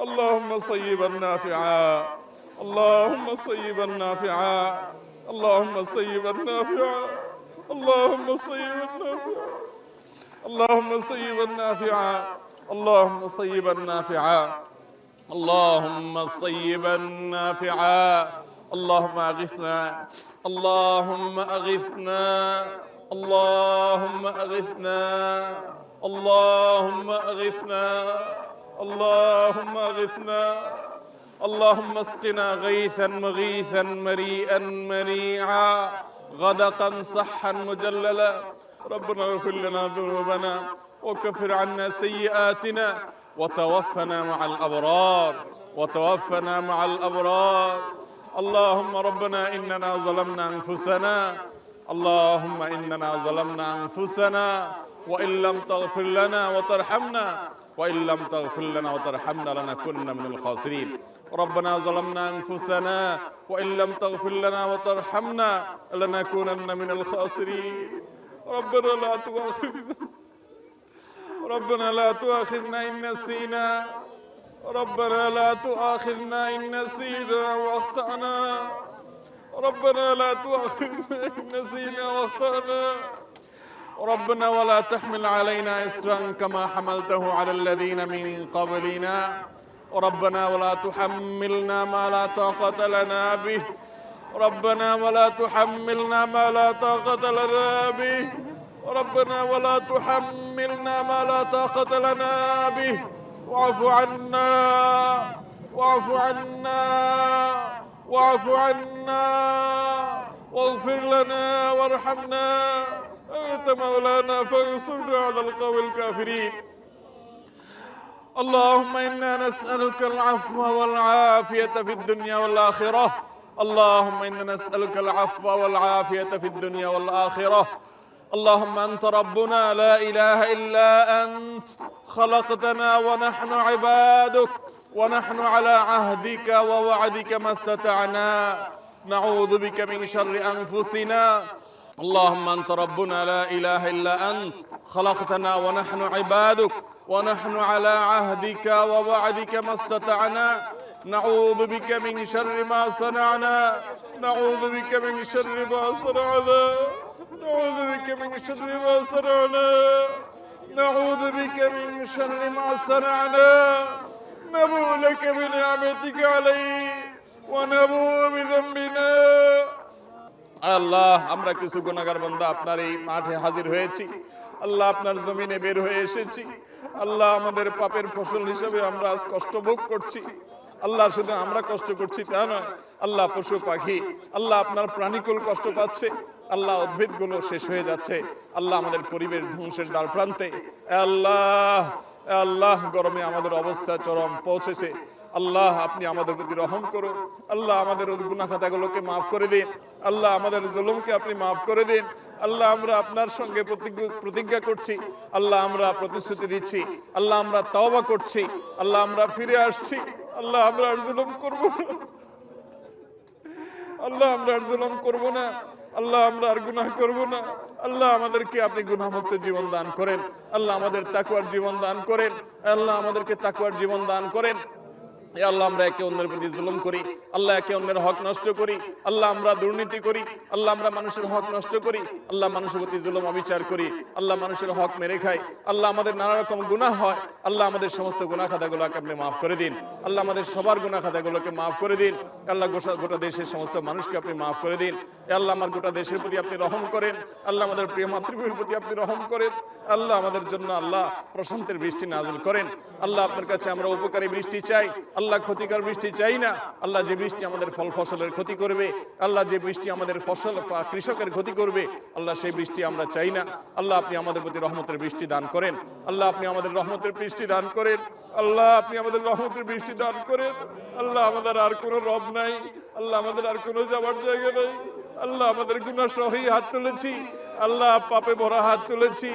اللهم صيبا نافعا. اللهم صيبا نافعا. اللهم صيبا نافعا. اللهم صيبا نافعا. اللهم صيبا نافعا. اللهم صيبا نافعا. اللهم صيبا نافعا. اللهم أغثنا. اللهم أغثنا. اللهم أغثنا. اللهم أغثنا. اللهم اغثنا اللهم اسقنا غيثا مغيثا مريئا مريعا غدقا صحا مجللا. ربنا اغفر لنا ذنوبنا وكفر عنا سيئاتنا وتوفنا مع الأبرار وتوفنا مع الأبرار. اللهم ربنا إننا ظلمنا أنفسنا اللهم إننا ظلمنا أنفسنا وإن لم تغفر لنا وترحمنا وإن لم تغفر لنا وترحمنا لنكن من الخاسرين. ربنا ظلمنا أنفسنا وإن لم تغفر لنا وترحمنا لنكونن من الخاسرين. ربنا لا تؤاخذنا. ربنا لا تؤاخذنا إن نسينا. ربنا لا تؤاخذنا إن نسينا واخطأنا. ربنا لا تؤاخذنا إن نسينا واخطأنا. ربنا ولا تحمل علينا إسرا كما حملته على الذين من قبلنا. ربنا ولا تحملنا ما لا طاقة لنا به. ربنا ولا تحملنا ما لا طاقة لنا به. ربنا ولا تحملنا ما لا طاقة لنا به. واعف عنا واعف عنا واعف عنا. واغفر لنا وارحمنا. أنت مولانا فانصرنا على القوم الكافرين. اللهم إنا نسألك العفو والعافية في الدنيا والآخرة. اللهم إنا نسألك العفو والعافية في الدنيا والآخرة. اللهم أنت ربنا لا إله إلا أنت. خلقتنا ونحن عبادك. ونحن على عهدك ووعدك ما استطعنا. نعوذ بك من شر أنفسنا. اللهم أنت ربنا لا إله إلا أنت. خلقتنا ونحن عبادك. ونحن على عهدك ووعدك ما استطعنا. نعوذ بك من شر ما صنعنا. نعوذ بك من شر ما صنعنا. نعوذ بك من شر ما صنعنا. نعوذ بك من شر ما صنعنا. نبوء لك بنعمتك علي ونبوء بذنبنا আল্লাহ, আমরা কিছু গুণাগার বান্দা আপনার এই মাঠে হাজির হয়েছি। আল্লাহ আপনার জমিনে বের হয়ে এসেছি। আল্লাহ আমাদের পাপের ফসল হিসেবে আমরা আজ কষ্ট ভোগ করছি। আল্লাহ শুধু আমরা কষ্ট করছি তা নয়, আল্লাহ পশু পাখি, আল্লাহ আপনার প্রাণীকুল কষ্ট পাচ্ছে, আল্লাহ উদ্ভিদগুলো শেষ হয়ে যাচ্ছে। আল্লাহ আমাদের পরিবেশ ধ্বংসের দ্বার প্রান্তে। আল্লাহ আল্লাহ, গরমে আমাদের অবস্থা চরম পৌঁছেছে। আল্লাহ, আপনি আমাদের প্রতি রহম করুন, আল্লাহ আমাদের গুনাহ খাতাগুলোকে মাফ করে দিন, আল্লাহ আমাদের জুলুমকে আপনি মাফ করে দিন, আল্লাহ আমরা আপনার সঙ্গে প্রতিজ্ঞ- প্রতিজ্ঞা করছি, আল্লাহ আমরা প্রতিশ্রুতি দিচ্ছি, আল্লাহ আমরা তওবা করছি, আল্লাহ আমরা ফিরে আসছি, আল্লাহ আমরা আর জুলুম করব না। আল্লাহ আমরা আর জুলুম করব না, আল্লাহ আমরা আর গুনাহ করব না, আল্লাহ আমাদেরকে আপনি গুনাহমুক্ত জীবন দান করেন, আল্লাহ আমাদের তাকুয়ার জীবন দান করেন, আল্লাহ আমাদেরকে তাকুয়ার জীবন দান করেন। এ আল্লাহ আমরা একে অন্যের প্রতি জুলুম করি, আল্লাহ একে অন্যের হক নষ্ট করি, আল্লাহ আমরা দুর্নীতি করি, আল্লাহ আমরা মানুষের হক নষ্ট করি, আল্লাহ মানুষের প্রতি জুলুম অবিচার করি, আল্লাহ মানুষের হক মেরে খাই আল্লাহ আমাদের নানা রকম গুনাহ হয়, আল্লাহ আমাদের সমস্ত গুনাহ খাতাগুলোকে আপনি মাফ করে দিন, আল্লাহ আমাদের সবার গুনাহ খাতাগুলোকে মাফ করে দিন আল্লাহ গোটা দেশের সমস্ত মানুষকে আপনি মাফ করে দিন আল্লাহ আমার গোটা দেশের প্রতি আপনি রহম করেন, আল্লাহ আমাদের প্রিয় মাতৃভূমির প্রতি আপনি রহম করেন, আল্লাহ আমাদের জন্য আল্লাহ প্রশান্তের বৃষ্টি নাজিল করেন, আল্লাহ আপনার কাছে আমরা উপকারী বৃষ্টি চাই আল্লাহ ক্ষতিকর বৃষ্টি চাই না। আল্লাহ যে বৃষ্টি আমাদের ফল ফসলের ক্ষতি করবে, আল্লাহ যে বৃষ্টি আমাদের ফসল কৃষকের ক্ষতি করবে, আল্লাহ সেই বৃষ্টি আমরা চাই না। আল্লাহ আপনি আমাদের প্রতি রহমতের বৃষ্টি দান করেন। আল্লাহ আপনি আমাদের রহমতের বৃষ্টি দান করেন। আল্লাহ আপনি আমাদের রহমতের বৃষ্টি দান করেন। আল্লাহ আমাদের আর কোনো রব নাই। আল্লাহ আমাদের আর কোনো যাওয়ার জায়গা নেই। আল্লাহ আমাদের গুনাহ সহি হাত তুলেছি। আল্লাহ পাপে ভরা হাত তুলেছি।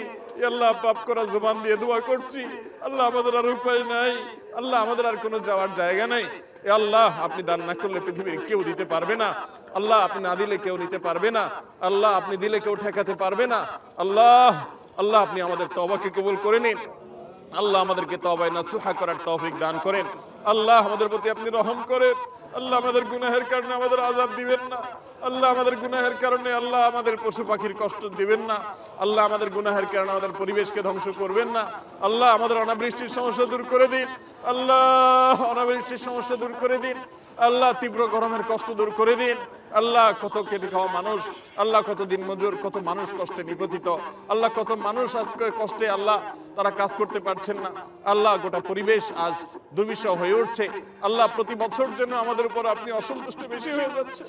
আল্লাহ পাপ করা জবান দিয়ে দোয়া করছি। আল্লাহ আমাদের আর উপায় নাই। আল্লাহ, আমাদের আর কোনো যাওয়ার জায়গা নাই। এ আল্লাহ, আপনি দান না করলে পৃথিবীর কেউ দিতে পারবে না। আল্লাহ, আপনি না দিলে কেউ নিতে পারবে না। আল্লাহ, আপনি দিলে কেউ ঠেকাতে পারবে না। আল্লাহ আল্লাহ, আপনি আমাদের তবাকে কবুল করে নিন। আল্লাহ আমাদেরকে তবায় না সুহা করার তৌফিক দান করেন। আল্লাহ আমাদের প্রতি আপনি রহম করেন। আল্লাহ আমাদের গুনাহের কারণে আমাদের আজাব দিবেন না। আল্লাহ আমাদের গুনাহের কারণে আল্লাহ আমাদের পশু পাখির কষ্ট দিবেন না। আল্লাহ আমাদের গুনাহের কারণে আমাদের পরিবেশকে ধ্বংস করবেন না। আল্লাহ আমাদের অনাবৃষ্টির সমস্যা দূর করে দিন। আল্লাহ অনাবৃষ্টির সমস্যা দূর করে দিন। আল্লাহ তীব্র গরমের কষ্ট দূর করে দিন। আল্লাহ কত কেটে খাওয়া মানুষ, আল্লাহ কত দিন মজুর, কত মানুষ কষ্টে নিপতিত, আল্লাহ কত মানুষ আজকে কষ্টে আল্লাহ তারা কাজ করতে পারছেন না। আল্লাহ গোটা পরিবেশ আজ দুর্বিষহ হয়ে উঠছে। আল্লাহ প্রতি বছর জন্য আমাদের উপর আপনি অসন্তুষ্ট বেশি হয়ে যাচ্ছে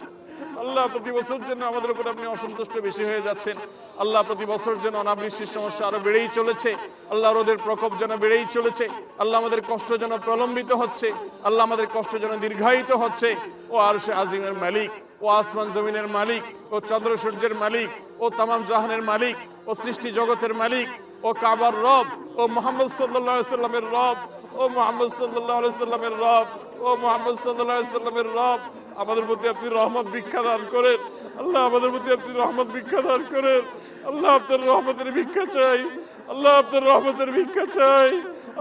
আল্লাহ প্রতি বছর জন্য আমাদের উপর আপনি অসন্তুষ্ট বেশি হয়ে যাচ্ছেন। আল্লাহ প্রতি বছর যেন অনাবৃষ্টির সমস্যা আরও বেড়েই চলেছে। আল্লাহ রোদের প্রকোপ যেন বেড়েই চলেছে। আল্লাহ আমাদের কষ্ট যেন প্রলম্বিত হচ্ছে। আল্লাহ আমাদের কষ্ট যেন দীর্ঘায়িত হচ্ছে। ও আর সে আজিমের মালিক ও আসমান জমিনের মালিক, ও চন্দ্র সূর্যের মালিক, ও তামাম জাহানের মালিক, ও সৃষ্টি জগতের মালিক, ও কাবার রব, ও মোহাম্মদ সাল্লাহ সাল্লামের রব, ও মোহাম্মদ সাল্লাহ সাল্লামের রব, ও মোহাম্মদ সাল্লাহ সাল্লামের রব। আমাদের প্রতি আপনি রহমত ভিক্ষা দান করেন। আল্লাহ আমাদের প্রতি আপনি রহমত ভিক্ষা দান করেন। আল্লাহ আপনার রহমতের ভিক্ষা চাই। আল্লাহ আপনার রহমতের ভিক্ষা চাই।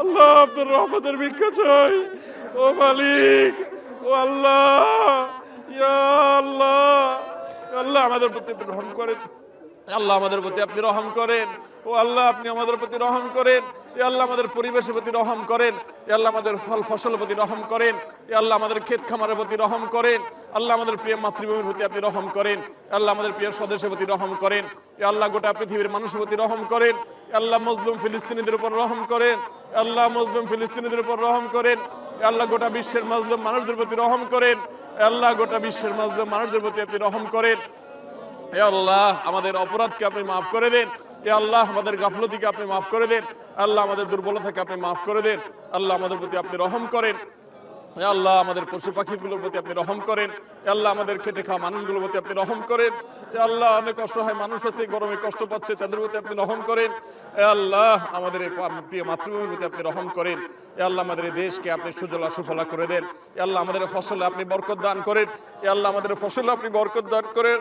আল্লাহ আপনার রহমতের ভিক্ষা চাই। ও মালিক, ও আল্লাহ। আমাদের প্রতি রহম করেন আল্লাহ আমাদের প্রতি আপনি রহম করেন ও আল্লাহ আপনি আমাদের প্রতি রহম করেন এ আল্লাহ আমাদের পরিবেশের প্রতি রহম করেন এ আল্লাহ আমাদের ফল ফসলের প্রতি রহম করেন এ আল্লাহ আমাদের ক্ষেত খামারের প্রতি রহম করেন আল্লাহ আমাদের প্রিয় মাতৃভূমির প্রতি আপনি রহম করেন আল্লাহ আমাদের প্রিয় স্বদেশের প্রতি রহম করেন এ আল্লাহ গোটা পৃথিবীর মানুষের প্রতি রহম করেন আল্লাহ মজলুম ফিলিস্তিনিদের উপর রহম করেন আল্লাহ মজলুম ফিলিস্তিনিদের উপর রহম করেন আল্লাহ গোটা বিশ্বের মজলুম মানুষদের প্রতি রহম করেন আল্লাহ গোটা বিশ্বের মজলুম মানুষদের প্রতি আপনি রহম করেন এ আল্লাহ, আমাদের অপরাধকে আপনি মাফ করে দেন। এ আল্লাহ, আমাদের গাফলতিকে আপনি মাফ করে দেন। আল্লাহ, আমাদের দুর্বলতাকে আপনি মাফ করে দেন। আল্লাহ, আমাদের প্রতি আপনি রহম করেন। আল্লাহ আমাদের পশু পাখিগুলোর প্রতি আপনি রহম করেন আল্লাহ আমাদের খেটে খাওয়া মানুষগুলোর প্রতি আপনি রহম করেন আল্লাহ অনেক অসহায় মানুষ আছে গরমে কষ্ট পাচ্ছে তাদের প্রতি আপনি রহম করেন আল্লাহ আমাদের প্রিয় মাতৃভূমির প্রতি আপনি রহম করেন আল্লাহ আমাদের এই দেশকে আপনি সুজলা সুফলা করে দেন আল্লাহ আমাদের ফসলে আপনি বরকত দান করেন আল্লাহ আমাদের ফসলে আপনি বরকত দান করেন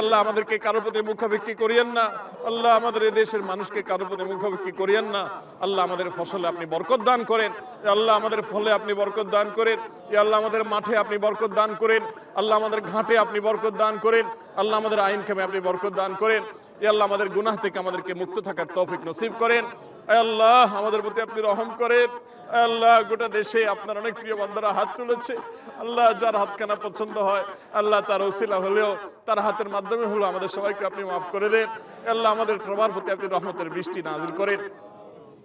আল্লাহ আমাদেরকে কারোর প্রতি মুখাভিক্ষি করিয়েন না আল্লাহ আমাদের এই দেশের মানুষকে কারোর প্রতি মুখাভিক্ষি করিয়েন না আল্লাহ আমাদের ফসলে আপনি বরকত দান করেন আল্লাহ আমাদের ফলে আপনি বরকত দান করেন এ আল্লাহ আমাদের মাঠে আপনি বরকত দান করেন। আল্লাহ আমাদের ঘাটে আপনি বরকত দান করেন। আল্লাহ আমাদের আইন কামে আপনি বরকত দান করেন। এ আল্লাহ আমাদের গুনাহ থেকে আমাদেরকে মুক্ত থাকার তৌফিক নসিব করেন। আল্লাহ আমাদের প্রতি আপনি রহম করেন। আল্লাহ গোটা দেশে আপনার অনেক প্রিয় বান্দারা হাত তুলেছে। আল্লাহ যার হাতখানা পছন্দ হয়, আল্লাহ তার ওসিলা হলেও তার হাতের মাধ্যমে হলো আমাদের সবাইকে আপনি মাফ করে দেন। আল্লাহ আমাদের সবার প্রতি আপনি রহমতের বৃষ্টি নাজিল করেন।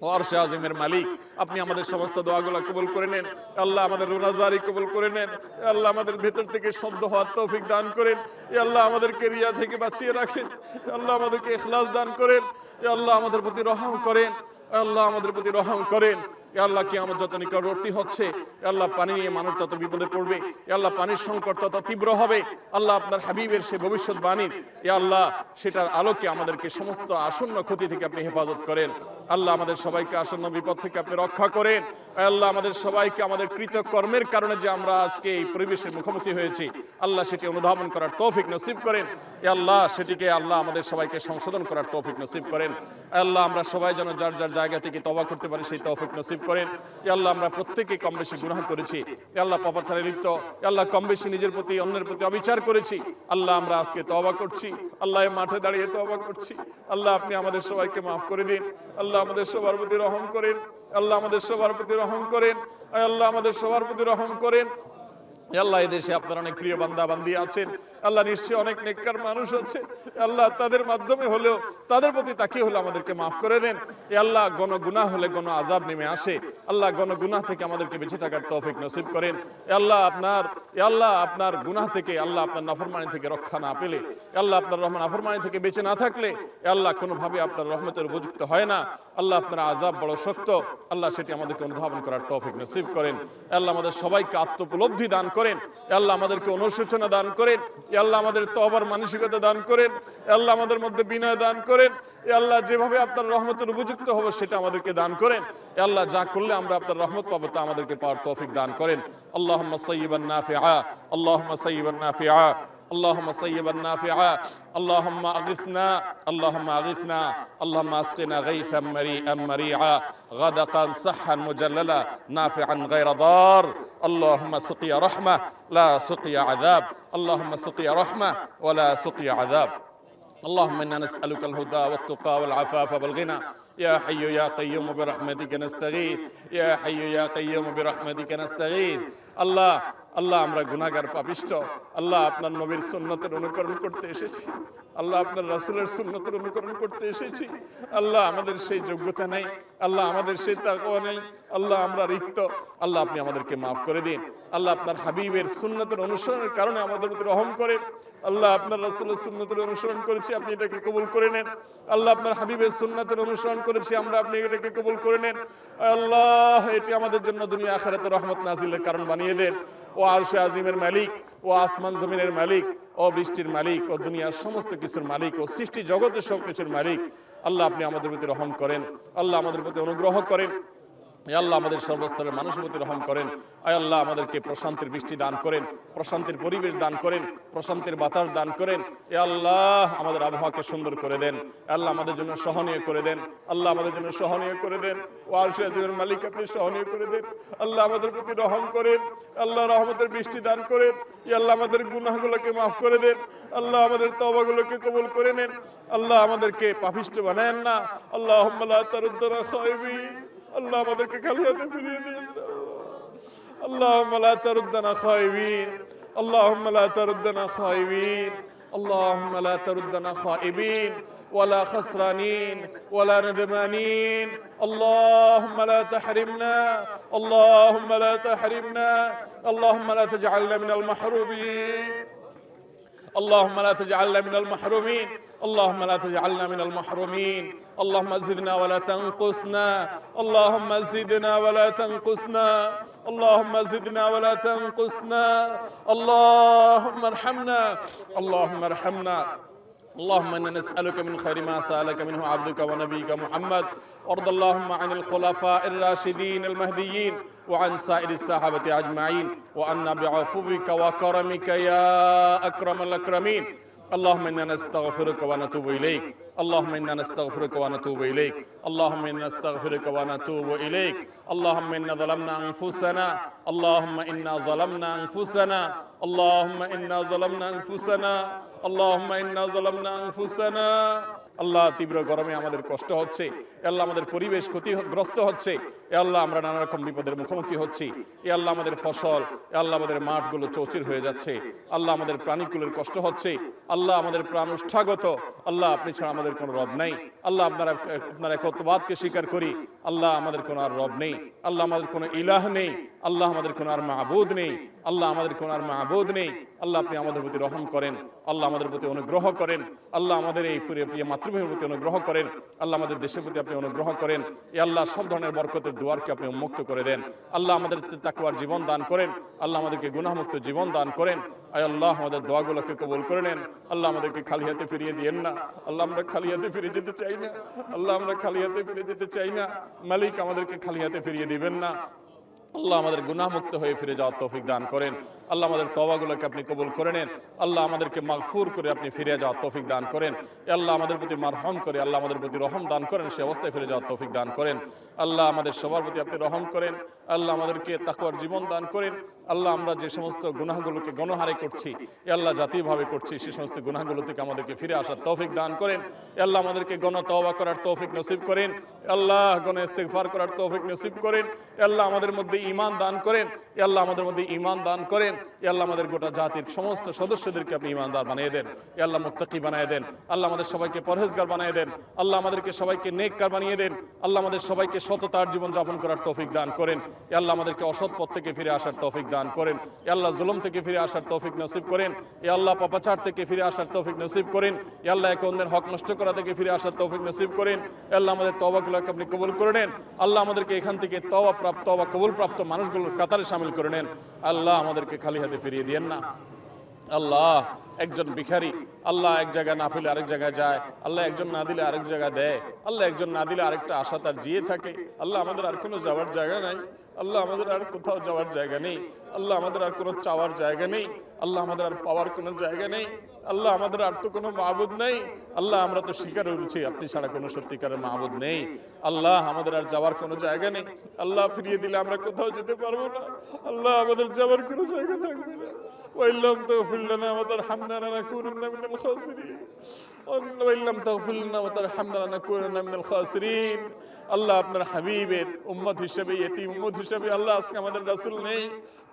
অর্শে আজিমের মালিক, আপনি আমাদের সমস্ত দোয়াগুলো কবুল করে নেন। আল্লাহ আমাদের রোনাজারি কবুল করে নেন। আল্লাহ আমাদের ভেতর থেকে শব্দ হওয়ার তৌফিক দান করেন। এ আল্লাহ আমাদেরকে রিয়া থেকে বাঁচিয়ে রাখেন। আল্লাহ আমাদেরকে এখলাস দান করেন। এ আল্লাহ আমাদের প্রতি রহম করেন। আল্লাহ আমাদের প্রতি রহম করেন। আল্লাহ কি আমার যত নিকটবর্তী হচ্ছে আল্লাহ পানি নিয়ে মানুষ তত বিপদে পড়বে, এ আল্লাহ পানির সংকট তত তীব্র হবে, আল্লাহ আপনার হাবিবের সে ভবিষ্যৎবাণীর এ আল্লাহ সেটার আলোকে আমাদেরকে সমস্ত আসন্ন ক্ষতি থেকে আপনি হেফাজত করেন, আল্লাহ আমাদের সবাইকে আসন্ন বিপদ থেকে আপনি রক্ষা করেন আল্লাহ আমাদের সবাইকে আমাদের কৃত কর্মের কারণে যে আমরা আজকে এই পরিবেশের মুখোমুখি হয়েছি, আল্লাহ সেটি অনুধাবন করার তৌফিক নসিব করেন আল্লাহ সেটিকে আল্লাহ আমাদের সবাইকে সংশোধন করার তৌফিক নসিব করেন আল্লাহ আমরা সবাই যেন যার যার জায়গা থেকে তবা করতে পারি, সেই তৌফিক নসিব করেন। এ আল্লাহ আমরা প্রত্যেকে কম বেশি গুনাহ করেছি। এ আল্লাহ পাপাচারে লিপ্ত। আল্লাহ কম বেশি নিজের প্রতি, অন্যের প্রতি অবিচার করেছি। আল্লাহ আমরা আজকে তবা করছি। আল্লাহ মাঠে দাঁড়িয়ে তবা করছি। আল্লাহ আপনি আমাদের সবাইকে মাফ করে দিন। আল্লাহ আমাদের সবার প্রতি রহম করেন। আল্লাহ আমাদের সবার প্রতি রহম করেন। আল্লাহ আমাদের সবার প্রতি রহম করেন। আল্লাহ এই দেশে আপনার অনেক প্রিয় বান্দা বান্দি আছেন। আল্লাহ নিশ্চয়ই অনেক নেককার মানুষ আছে। আল্লাহ তাদের মাধ্যমে হলেও তাদের প্রতি তাকিয়ে হলে আমাদেরকে মাফ করে দেন। এ আল্লাহ গণ গুনাহ হলে গণ আজাব নেমে আসে। আল্লাহ গণ গুনাহ থেকে আমাদেরকে বেঁচে থাকার তৌফিক নসিব করেন। এ আল্লাহ আপনার, এ আল্লাহ আপনার গুনাহ থেকে আল্লাহ আপনার নাফরমানি থেকে রক্ষা না পেলে আল্লাহ আপনার রহমান নাফরমানি থেকে বেঁচে না থাকলে, এ আল্লাহ কোনোভাবে আপনার রহমতের উপযুক্ত হয় না। আল্লাহ আপনার আজাব বড় শক্ত আল্লাহ সেটি আমাদেরকে অনুধাবন করার তৌফিক নসিব করেন। আল্লাহ আমাদের সবাইকে আত্মোপলব্ধি দান করেন। আল্লাহ আমাদেরকে অনুশোচনা দান করেন। আল্লাহ আমাদের তবার মানসিকতা দান করেন আল্লাহ আমাদের মধ্যে বিনয় দান করেন আল্লাহ যেভাবে আপনার রহমতের উপযুক্ত হবে সেটা আমাদেরকে দান করেন আল্লাহ যা করলে আমরা আপনার রহমত পাবো তা আমাদেরকে পাওয়ার তৌফিক দান করেন। আল্লাহ সৈবান নাফিআ আল্লাহ সৈবান নাফিআ। اللهم صيبا نافعا اللهم أغثنا اللهم أغثنا اللهم أسقنا غيثا مريئا مريعا غدقا صحا مجللا نافعا غير ضار. اللهم سقي رحمة لا سقي عذاب. اللهم سقي رحمة ولا سقي عذاب. اللهم إنا نسألك الهدى والتقى والعفاف والغنى. يا حي يا قيوم برحمتك نستغيث. يا حي يا قيوم برحمتك نستغيث. الله আল্লাহ, আমরা গুনাগার পাপিষ্ট আল্লাহ, আপনার নবীর সুন্নতের অনুকরণ করতে এসেছি। আল্লাহ, আপনার রাসুলের সুন্নতের অনুকরণ করতে এসেছি। আল্লাহ, আমাদের সেই যোগ্যতা নেই। আল্লাহ, আমাদের সেই তাকওয়া নেই। আল্লাহ আমরা রিক্ত। আল্লাহ আপনি আমাদেরকে মাফ করে দিন। আল্লাহ আপনার হাবিবের সুন্নতের অনুসরণের কারণে আমাদের প্রতি রহম করেন। আল্লাহ আপনার রাসূলের সুন্নতের অনুসরণ করেছি, আপনি এটাকে কবুল করে নেন। আল্লাহ আপনার হাবিবের সুন্নতের অনুসরণ করেছি, আমরা আপনি এটাকে কবুল করে নেন। আল্লাহ, এটি আমাদের জন্য দুনিয়া আখিরাতে রহমত নাজিলের কারণ বানিয়ে দেন। ও আরশে আজিমের মালিক, ও আসমান জমিনের মালিক, ও বৃষ্টির মালিক, ও দুনিয়ার সমস্ত কিছুর মালিক, ও সৃষ্টি জগতের সব কিছুর মালিক। আল্লাহ আপনি আমাদের প্রতি রহম করেন। আল্লাহ আমাদের প্রতি অনুগ্রহ করেন। আল্লাহ আমাদের সর্বস্তরের মানুষের প্রতি রহম করেন আয় আল্লাহ আমাদেরকে প্রশান্তির বৃষ্টি দান করেন প্রশান্তির পরিবেশ দান করেন প্রশান্তির বাতাস দান করেন এ আল্লাহ আমাদের আবহাওয়াকে সুন্দর করে দেন আল্লাহ আমাদের জন্য সহনীয় করে দেন আল্লাহ আমাদের জন্য সহনীয় করে দেন ও আজিমের মালিক আপনি সহনীয় করে দেন আল্লাহ আমাদের প্রতি রহম করেন আল্লাহ রহমতের বৃষ্টি দান করেন ই আল্লাহ আমাদের গুনাহগুলোকে মাফ করে দেন আল্লাহ আমাদের তবাগুলোকে কবুল করে নেন আল্লাহ আমাদেরকে পাপিষ্ট বানায়েন না আল্লাহ তারুদ্দারা খায়বিন اللهم بركك اليد في اليدين اللهم لا تردنا خائبين. اللهم لا تردنا خائبين. اللهم لا تردنا خائبين. ولا خسرانين. ولا ندمانين. اللهم لا تحرمنا. اللهم لا تحرمنا. اللهم لا تجعلنا من المحرومين. اللهم لا تجعلنا من المحرومين. اللهم لا تجعلنا من المحرومين. اللهم زدنا ولا تنقصنا. اللهم زدنا ولا تنقصنا. اللهم زدنا ولا تنقصنا. اللهم ارحمنا. اللهم ارحمنا. اللهم إنا نسألك من خير ما سألك منه عبدك ونبيك محمد. وارض اللهم عن الخلفاء الراشدين المهديين وعن سائر الصحابة أجمعين. وعنا بعفوك وكرمك يا أكرم الأكرمين. اللهم إنا نستغفرك ونتوب إليك. اللهم إنا نستغفرك ونتوب إليك. اللهم إنا نستغفرك ونتوب إليك. اللهم إنا ظلمنا أنفسنا. اللهم إنا ظلمنا أنفسنا. اللهم إنا ظلمنا أنفسنا. اللهم إنا ظلمنا أنفسنا. আল্লাহ তীব্র গরমে আমাদের কষ্ট হচ্ছে আল্লাহ আমাদের পরিবেশ ক্ষতিগ্রস্ত হচ্ছে, এ আল্লাহ আমরা নানা রকম বিপদের মুখোমুখি হচ্ছি, এ আল্লাহ আমাদের ফসল, এ আল্লাহ আমাদের মাঠগুলো চৌচির হয়ে যাচ্ছে, আল্লাহ আমাদের প্রাণীগুলোর কষ্ট হচ্ছে, আল্লাহ আমাদের প্রাণ উষ্ঠাগত আল্লাহ আপনি ছাড়া আমাদের কোনো রব নাই, আল্লাহ আপনারা আপনার একত্ববাদকে স্বীকার করি, আল্লাহ আমাদের কোনো আর রব নেই, আল্লাহ আমাদের কোনো ইলাহ নেই, আল্লাহ আমাদের কোনো আর মাহবুদ নেই আল্লাহ আমাদের কোনো আর মাহবুদ নেই। আল্লাহ আপনি আমাদের প্রতি রহম করেন। আল্লাহ আমাদের প্রতি অনুগ্রহ করেন। আল্লাহ আমাদের এই প্রিয় মাতৃভূমির প্রতি অনুগ্রহ করেন। আল্লাহ আমাদের দেশের প্রতি আপনি অনুগ্রহ করেন। এ আল্লাহ সব ধরনের বরকতের দুয়ারকে আপনি উন্মুক্ত করে দেন। আল্লাহ আমাদের তাকুয়ার জীবন দান করেন। আল্লাহ আমাদেরকে গুনাহমুক্ত জীবন দান করেন। আয় আল্লাহ, আমাদের দোয়াগুলোকে কবুল করে নেন। আল্লাহ আমাদেরকে খালি হাতে ফিরিয়ে দিয়েন না। আল্লাহ আমরা খালি হাতে ফিরে যেতে চাই না। আল্লাহ আমরা খালি হাতে ফিরে যেতে চাই না। মালিক আমাদেরকে খালি হাতে ফিরিয়ে দিবেন না। আল্লাহ আমাদের গুনাহমুক্ত হয়ে ফিরে যাওয়ার তৌফিক দান করেন। আল্লাহ আমাদের তবাগুলোকে আপনি কবুল করে নেন। আল্লাহ আমাদেরকে মাগফুর করে আপনি ফিরে যাওয়ার তৌফিক দান করেন। আল্লাহ আমাদের প্রতি মারহম করে, আল্লাহ আমাদের প্রতি রহম দান করেন, সে অবস্থায় ফিরে যাওয়ার তৌফিক দান করেন। আল্লাহ আমাদের সবার প্রতি আপনি রহম করেন। আল্লাহ আমাদেরকে তাকুয়ার জীবন দান করেন। আল্লাহ আমরা যে সমস্ত গুনাহগুলোকে গণহারে করছি, এ আল্লাহ জাতীয়ভাবে করছি, সে সমস্ত গুনাহগুলো থেকে আমাদেরকে ফিরে আসার তৌফিক দান করেন। এ আল্লাহ আমাদেরকে গণ তওবা করার তৌফিক নসিব করেন। আল্লাহ গণ ইস্তেগফার করার তৌফিক নসিব করেন। আল্লাহ আমাদের মধ্যে ঈমান দান করেন। আল্লাহ আমাদের মধ্যে ঈমান দান করেন। আল্লাহ আমাদের গোটা জাতির সমস্ত সদস্যদেরকে আপনি ঈমানদার বানিয়ে দেন। আল্লাহ মুত্তাকি বানিয়ে দেন। আল্লাহ আমাদের সবাইকে পরহেজগার বানিয়ে দেন। আল্লাহ আমাদেরকে সবাইকে নেককার বানিয়ে দেন। আল্লাহ আমাদের সবাইকে সততার জীবন যাপন করার তৌফিক দান করেন। আল্লাহ আমাদেরকে অসৎ পথ থেকে ফিরে আসার তৌফিক দান করেন। আল্লাহ জুলুম থেকে ফিরে আসার তৌফিক নসিব করেন। এ আল্লাহ পাপাচার থেকে ফিরে আসার তৌফিক নসিব করেন। আল্লাহ এক অন্যের হক নষ্ট করা থেকে ফিরে আসার তৌফিক নসিব করেন। আল্লাহ আমাদের তবাগুলোকে আপনি কবুল করে নেন। আল্লাহ আমাদেরকে এখান থেকে তওবা প্রাপ্ত বা কবুল প্রাপ্ত মানুষগুলোর কাতারে সামিল করে নেন। আল্লাহ আমাদেরকে খালি হাতে ফিরিয়ে দিয়েন না। আল্লাহ একজন ভিখারি, আল্লাহ এক জায়গায় না পেলে আরেক জায়গায় যায়। আল্লাহ একজন না দিলে আরেক জায়গায় দেয়। আল্লাহ একজন না দিলে আরেকটা আশা তার জিয়ে থাকে। আল্লাহ আমাদের আর কোনো যাওয়ার জায়গা নাই। আল্লাহ আমাদের আর কোথাও যাওয়ার জায়গা নেই। আল্লাহ আমাদের আর কোনো চাওয়ার জায়গা নেই। আল্লাহ আমাদের আর পাওয়ার কোনো জায়গা নেই। আল্লাহ আমাদের আর তো কোনো মাহবুদ নেই। আল্লাহ আমরা তো স্বীকার উঠছি আপনি ছাড়া কোনো সত্যিকারের মাহবুদ নেই। আল্লাহ আমাদের আর যাওয়ার কোনো জায়গা নেই। আল্লাহ ফিরিয়ে দিলে আমরা কোথাও যেতে পারব না। আল্লাহ আমাদের যাওয়ার কোনো জায়গা থাকবে না। ওয়াইল্লাম তৌফির লানা ওয়া তারহামনা লানাকুনান্না মিনাল খাসিরিন। ওয়াইল্লাম তৌফির লানা ওয়া তারহামনা লানাকুনান্না মিনাল খাসিরিন। আল্লাহ আপনার হাবিবের উম্মত হিসেবে এতিম উম্মত হিসেবে আল্লাহ আজকে আমাদের রাসুল নেই।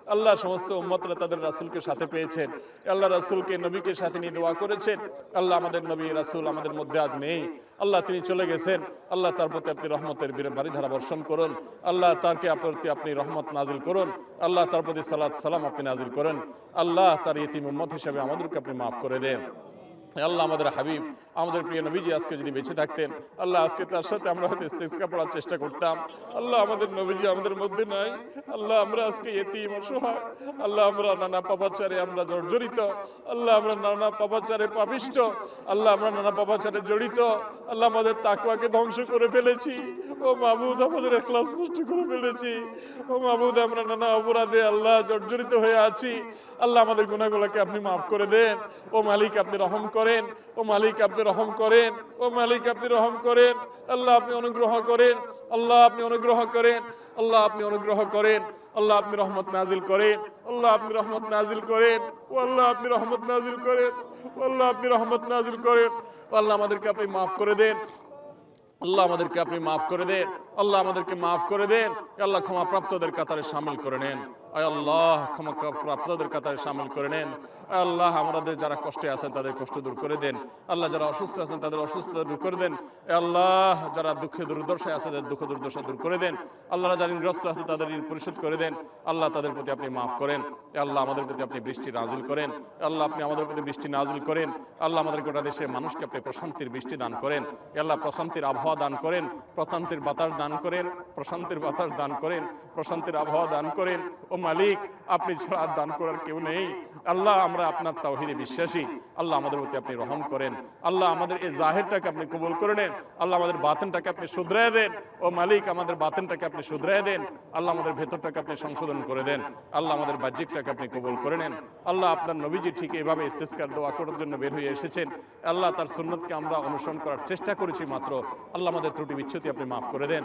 আল্লাহ সমস্ত উম্মতরা তাদের রাসূলকে সাথে পেয়েছেন। আল্লাহ রাসূলকে নবীকে সাথে নিয়ে দোয়া করেছেন। আল্লাহ আমাদের নবী, রাসূল আমাদের মধ্যে আজ নেই। আল্লাহ তিনি চলে গেছেন। আল্লাহ তার প্রতি আপনি রহমতের বাড়ি ধারা বর্ষণ করুন। আল্লাহ তারকে প্রতি আপনি রহমত নাজিল করুন। আল্লাহ তার প্রতি সালাত সালাম আপনি নাজিল করেন। আল্লাহ তার ইতিম উম্মত হিসেবে আমাদেরকে আপনি মাফ করে দেন। আল্লাহ আমাদের হাবিব আমাদের প্রিয় নবীজি আজকে যদি বেঁচে থাকতেন, আল্লাহ আজকে তার সাথে আমরা হয়তো ইস্তেস্কা পড়ার চেষ্টা করতাম। আল্লাহ আমাদের নবীজি আমাদের মধ্যে নাই। আল্লাহ আমরা আজকে এতিম অসহায়। আল্লাহ আমরা নানা পাপাচারে আমরা জর্জরিত। আল্লাহ আমরা নানা পাপাচারে পাপিষ্ট। আল্লাহ আমরা নানা পাপাচারে জড়িত। আল্লাহ আমাদের তাকুয়াকে ধ্বংস করে ফেলেছি। ও মাহবুদ আমাদের এখলাস নষ্ট করে ফেলেছি। ও মাহবুদ আমরা নানা অপরাধে আল্লাহ জর্জরিত হয়ে আছি। আল্লাহ আমাদের গুণাগুলোকে আপনি মাফ করে দেন। ও মালিক, আপনি রহম করেন। ও মালিক, আপনি রহম করেন, ও মালিক আপনি রহম করেন, আল্লাহ আপনি অনুগ্রহ করেন, আল্লাহ আপনি অনুগ্রহ করেন, আল্লাহ আপনি অনুগ্রহ করেন, আল্লাহ আপনি রহমত নাজিল করেন, আল্লাহ আপনি রহমত নাজিল করেন, ও আল্লাহ আপনি রহমত নাজিল করেন, ও আল্লাহ আপনি রহমত নাজিল করেন আল্লাহ আমাদেরকে আপনি মাফ করে দেন, আল্লাহ আমাদেরকে আপনি মাফ করে দেন। আল্লাহ আমাদেরকে মাফ করে দেন। আল্লাহ ক্ষমা প্রাপ্তদের কাতারে সামিল করে নেন। আয় আল্লাহ ক্ষমা প্রাপ্তদের কাতারে সামিল করে নেন। আল্লাহ আমাদের যারা কষ্টে আছেন তাদের কষ্ট দূর করে দেন। আল্লাহ যারা অসুস্থ আছেন তাদের অসুস্থতা দূর করে দেন। আল্লাহ যারা দুঃখে দুর্দশায় আছে তাদের দুঃখ দুর্দশা দূর করে দেন। আল্লাহ যারা ঋণগ্রস্ত আছে তাদের ঋণ পরিশোধ করে দেন। আল্লাহ তাদের প্রতি আপনি মাফ করেন। আল্লাহ আমাদের প্রতি আপনি বৃষ্টি নাজিল করেন। আল্লাহ আপনি আমাদের প্রতি বৃষ্টি নাজিল করেন। আল্লাহ আমাদের গোটা দেশের মানুষকে আপনি প্রশান্তির বৃষ্টি দান করেন। আল্লাহ প্রশান্তির আবহাওয়া দান করেন। প্রশান্তির বাতাস দান করেন প্রশান্তির বাতাস দান করেন। প্রশান্তির আবহাওয়া দান করেন। ও মালিক, আপনি ছাড়া দান করার কেউ নেই। আল্লাহ, আমরা আপনার তাওহিদে বিশ্বাসী। আল্লাহ আমাদের প্রতি আপনি রহম করেন। আল্লাহ আমাদের এই জাহেরটাকে আপনি কবুল করে নেন। আল্লাহ আমাদের বাতেনটাকে আপনি শুধরায় দেন। ও মালিক, আমাদের বাতেনটাকে আপনি শুধরায় দেন। আল্লাহ আমাদের ভেতরটাকে আপনি সংশোধন করে দেন। আল্লাহ আমাদের বাহ্যিকটাকে আপনি কবুল করে নেন। আল্লাহ আপনার নবীজি ঠিক এভাবে ইস্তেস্কার, দোয়া করার জন্য বের হয়ে এসেছেন। আল্লাহ তার সুন্নতকে আমরা অনুসরণ করার চেষ্টা করেছি মাত্র। আল্লাহ আমাদের ত্রুটি বিচ্ছুতি আপনি মাফ করে দেন।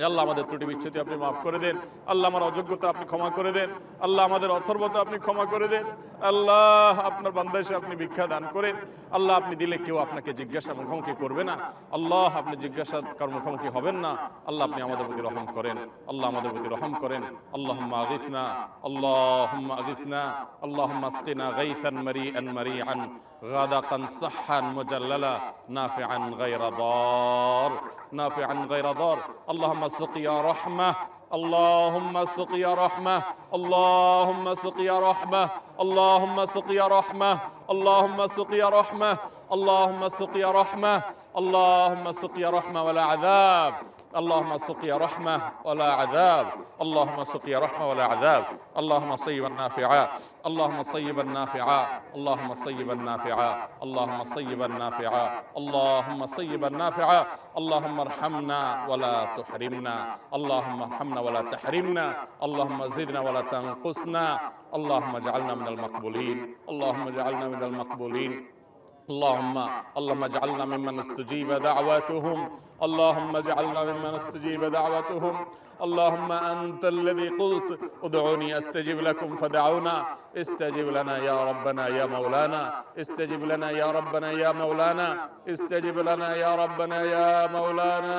আল্লাহ আমাদের ত্রুটি বিচ্ছুতি আপনি মাফ করে দেন আল্লাহ আমার অযোগ্যতা আপনি ক্ষমা করে দেন আল্লাহ আমাদের অথর্বতা আপনি ক্ষমা করে দেন আল্লাহ আপনার বান্দাসে আপনি ভিক্ষা দান করেন আল্লাহ আপনি দিলে কেউ আপনাকে জিজ্ঞাসা মুখোমুখি করবে না আল্লাহ আপনি জিজ্ঞাসা কার মুখোমুখি হবেন না আল্লাহ আপনি আমাদের প্রতি রহম করেন আল্লাহ আমাদের প্রতি রহম করেন আল্লাহ আগিফনা আল্লাহ আগিফনা আল্লাহ আসকিনা গাইফান মারিআন মারিআন غدقا صحا مجللا نافعا غير ضار نافعا غير ضار اللهم سقيا رحمة. اللهم سقيا رحمة. اللهم سقيا رحمة. اللهم سقيا رحمة. اللهم سقيا رحمة. اللهم سقيا رحمة. اللهم سقيا رحمة. ولا عذاب. اللهم سقيا رحمة ولا عذاب. اللهم سقيا رحمة ولا عذاب. اللهم صيبا نافعا. اللهم صيبا نافعا. اللهم صيبا نافعا. اللهم صيبا نافعا. اللهم صيبا نافعا. اللهم ارحمنا ولا تحرمنا. اللهم ارحمنا ولا تحرمنا. اللهم زدنا ولا تنقصنا. اللهم اجعلنا من المقبولين. اللهم اجعلنا من المقبولين. اللهم اللهم اجعلنا ممن استجيب دعواتهم اللهم اجعلنا ممن استجيب دعوتهم. اللهم أنت الذي قلت ادعوني أستجب لكم فدعونا. استجب لنا يا ربنا يا مولانا. استجب لنا يا ربنا يا مولانا. استجب لنا يا ربنا يا مولانا.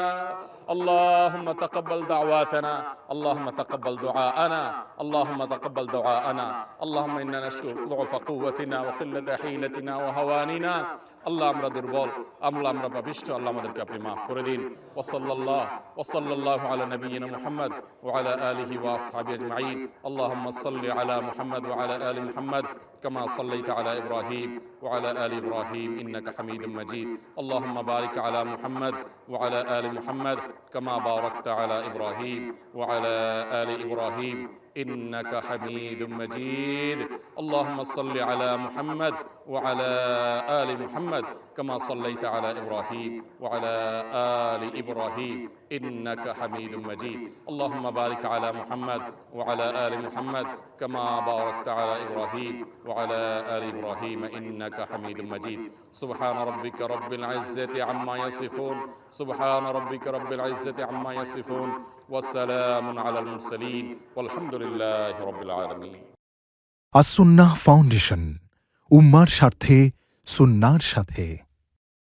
اللهم تقبل دعواتنا. اللهم تقبل دعاءنا. اللهم تقبل دعاءنا. اللهم إنا نشكو ضعف قوتنا وقلة حيلتنا وهواننا. আল্লাহ আমরা দুর্বল আল্লাহ আমরা পাপিষ্ট আল্লাহ আমাদেরকে আপনি মাফ করে দিন ওসল্লাহ ওসল্লাহ আলা নবীনা মুহাম্মদ وعلى آله وأصحابه أجمعين اللهم صل على محمد وعلى آل محمد كما صليت على إبراهيم وعلى آل إبراهيم إنك حميد مجيد اللهم بارك على محمد وعلى آل محمد كما باركت على إبراهيم وعلى آل إبراهيم إنك حميد مجيد. اللهم صل على محمد وعلى آل محمد كما صليت على إبراهيم وعلى آل إبراهيم. إنك حميد مجيد. اللهم بارك على محمد وعلى آل محمد كما باركت على إبراهيم وعلى آل إبراهيم. إنك حميد مجيد. سبحان ربك رب العزة عما يصفون. سبحان ربك رب العزة عما يصفون. ওয়াসালামুন আলাল মুরসালিন আলহামদুলিল্লাহি রাব্বিল আলামিন আসুন্নাহ ফাউন্ডেশন উম্মার স্বার্থে সুন্নার সাথে।